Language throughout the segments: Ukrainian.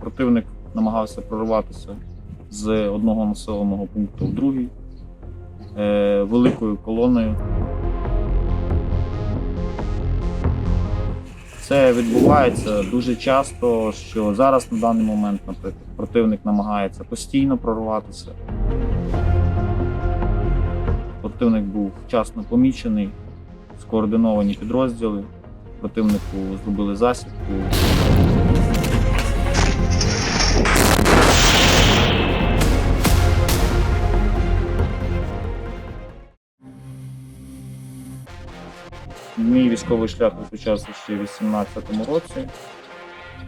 Противник намагався прорватися з одного населеного пункту в другий е, великою колоною. Це відбувається дуже часто, що зараз на даний момент, наприклад, противник намагається постійно прорватися. Противник був вчасно помічений, скоординовані підрозділи. Противнику зробили засідку. Мій військовий шлях розпочався ще в 18-му році.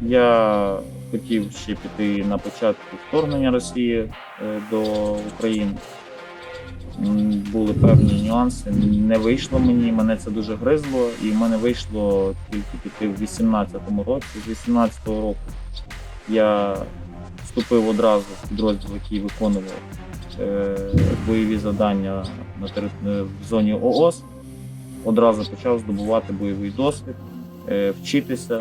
Я хотів ще піти на початку вторгнення Росії е, до України. Були певні нюанси. Не вийшло мені, мене це дуже гризло, і в мене вийшло тільки піти в 18-му році. З 18-го року я вступив одразу в підрозділ, який виконував е, бойові завдання е, в зоні ООС одразу почав здобувати бойовий досвід, е, вчитися.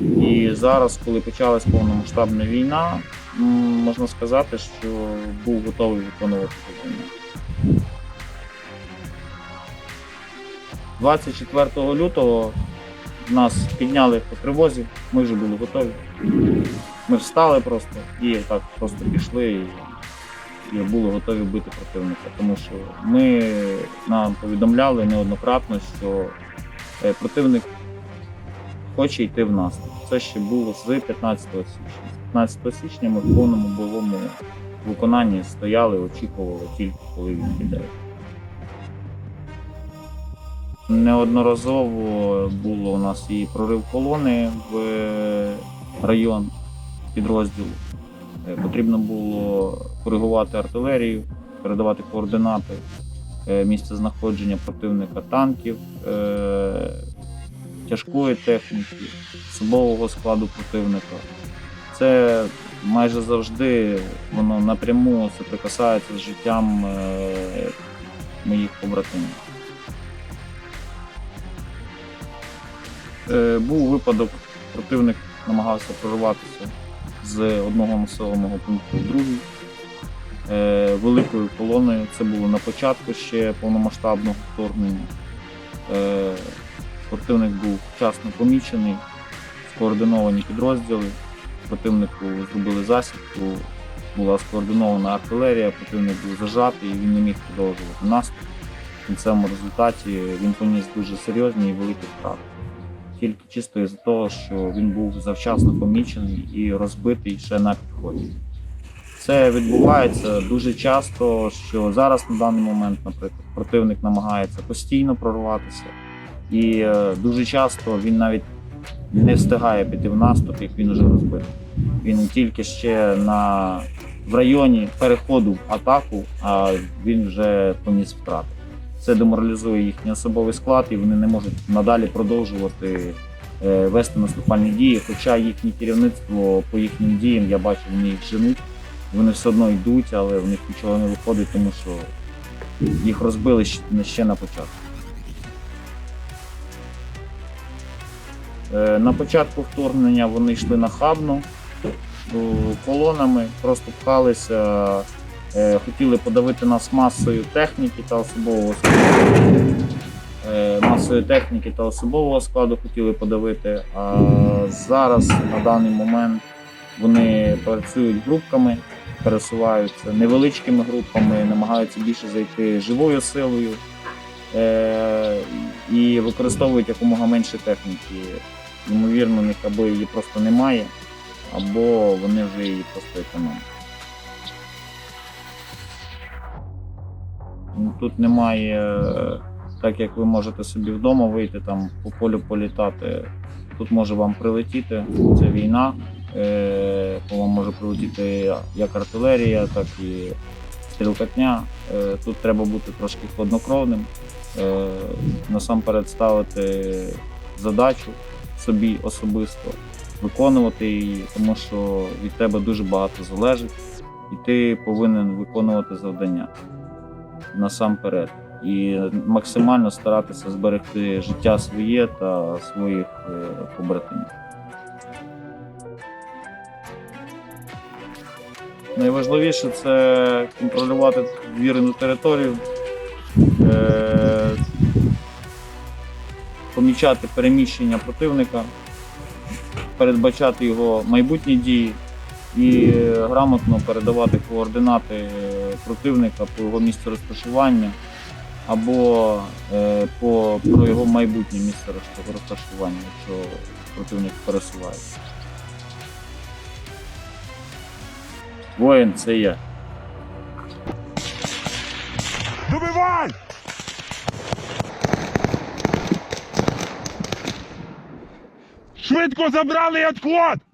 І зараз, коли почалась повномасштабна війна, можна сказати, що був готовий виконувати завдання. 24 лютого нас підняли по тривозі, ми вже були готові. Ми встали просто і так просто пішли були готові бити противника. Тому що ми нам повідомляли неоднократно, що е, противник хоче йти в наступ. Це ще було з 15 січня. З 15 січня ми в повному бойовому виконанні стояли, очікували тільки, коли він піде. Неодноразово було у нас і прорив колони в район підрозділу. Е, Потрібно було коригувати артилерію, передавати координати е, місця знаходження противника танків, е, тяжкої техніки, особового складу противника. Це майже завжди воно напряму соприкасається з життям моїх побратимів. Був випадок, противник намагався прорватися з одного населеного пункту в другий е, великою колоною. Це було на початку ще повномасштабного вторгнення. Е, Противник був вчасно помічений, скоординовані підрозділи. Противнику зробили засідку, була скоординована артилерія, противник був зажатий, і він не міг продовжувати наступ. В кінцевому результаті він поніс дуже серйозні і великі втрати тільки чисто із-за того, що він був завчасно помічений і розбитий ще на підході. Це відбувається дуже часто, що зараз на даний момент, наприклад, противник намагається постійно прорватися, і е, дуже часто він навіть не встигає піти в наступ, як він вже розбитий. Він тільки ще на в районі переходу в атаку, а він вже поніс втрати. Це деморалізує їхній особовий склад, і вони не можуть надалі продовжувати е, вести наступальні дії. Хоча їхнє керівництво по їхнім діям, я бачу, вони їх женуть. Вони все одно йдуть, але в них нічого не виходить, тому що їх розбили ще- на початку. Е, На початку вторгнення вони йшли нахабно о, колонами, просто пхалися, е, хотіли подавити нас масою техніки та особового складу. Е, Масою техніки та особового складу хотіли подавити. А зараз на даний момент вони працюють групками, пересуваються невеличкими групами, намагаються більше зайти живою силою е, і використовують якомога менше техніки. Ймовірно, них або її просто немає, або вони вже її просто економлять. Тут немає, е, так як ви можете собі вдома вийти там по полю політати. Тут може вам прилетіти, це війна. Е, по вам може прилетіти як артилерія, так і стрілкатня. Е, Тут треба бути трошки хладнокровним, насамперед ставити задачу собі особисто, виконувати її, тому що від тебе дуже багато залежить, і ти повинен виконувати завдання насамперед. І максимально старатися зберегти життя своє та своїх е, побратимів. Найважливіше це контролювати вірену територію, е, помічати переміщення противника, передбачати його майбутні дії і е, грамотно передавати координати е, противника по його місцю розташування або е, по про його майбутнє місце розташування, якщо противник пересувається. Воїн це я. Добивай! Швидко забрали відход!